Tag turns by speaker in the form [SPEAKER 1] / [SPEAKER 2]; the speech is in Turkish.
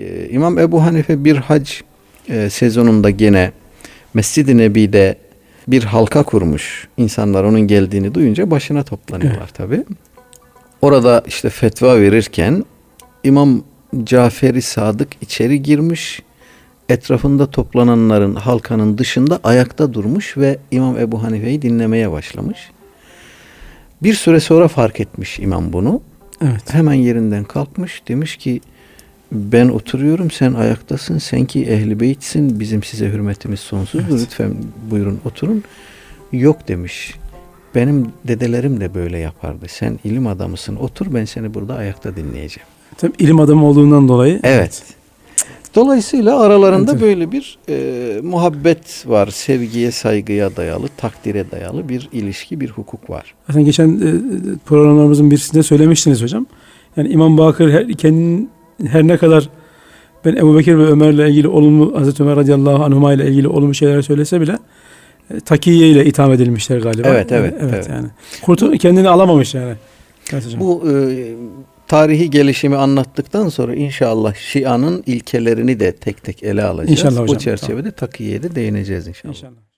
[SPEAKER 1] Ee, İmam Ebu Hanife bir hac e, sezonunda gene Mescid-i Nebi'de bir halka kurmuş. İnsanlar onun geldiğini duyunca başına toplanıyorlar tabi. Orada işte fetva verirken İmam Caferi Sadık içeri girmiş. Etrafında toplananların halkanın dışında ayakta durmuş ve İmam Ebu Hanife'yi dinlemeye başlamış. Bir süre sonra fark etmiş imam bunu.
[SPEAKER 2] Evet.
[SPEAKER 1] Hemen yerinden kalkmış demiş ki ben oturuyorum sen ayaktasın sen ki ehli beytsin bizim size hürmetimiz sonsuzdur
[SPEAKER 2] Evet.
[SPEAKER 1] lütfen buyurun oturun. Yok demiş benim dedelerim de böyle yapardı sen ilim adamısın otur ben seni burada ayakta dinleyeceğim.
[SPEAKER 2] Tabii ilim adamı olduğundan dolayı.
[SPEAKER 1] Evet. Dolayısıyla aralarında
[SPEAKER 2] Evet.
[SPEAKER 1] böyle bir e, muhabbet var. Sevgiye, saygıya dayalı, takdire dayalı bir ilişki, bir hukuk var.
[SPEAKER 2] Zaten geçen e, programlarımızın birisinde söylemiştiniz hocam. Yani İmam Bakır her, kendinin her ne kadar ben Ebu Bekir ve Ömer'le ilgili olumlu Hazreti Ömer radıyallahu anhuma ile ilgili olumlu şeyler söylese bile e, takiye ile itham edilmişler galiba.
[SPEAKER 1] Evet, evet,
[SPEAKER 2] evet,
[SPEAKER 1] evet.
[SPEAKER 2] yani. Kurtu kendini alamamış yani.
[SPEAKER 1] Bu e, tarihi gelişimi anlattıktan sonra inşallah Şia'nın ilkelerini de tek tek ele alacağız.
[SPEAKER 2] İnşallah
[SPEAKER 1] Bu
[SPEAKER 2] hocam,
[SPEAKER 1] çerçevede takiyeye de değineceğiz inşallah.
[SPEAKER 2] İnşallah.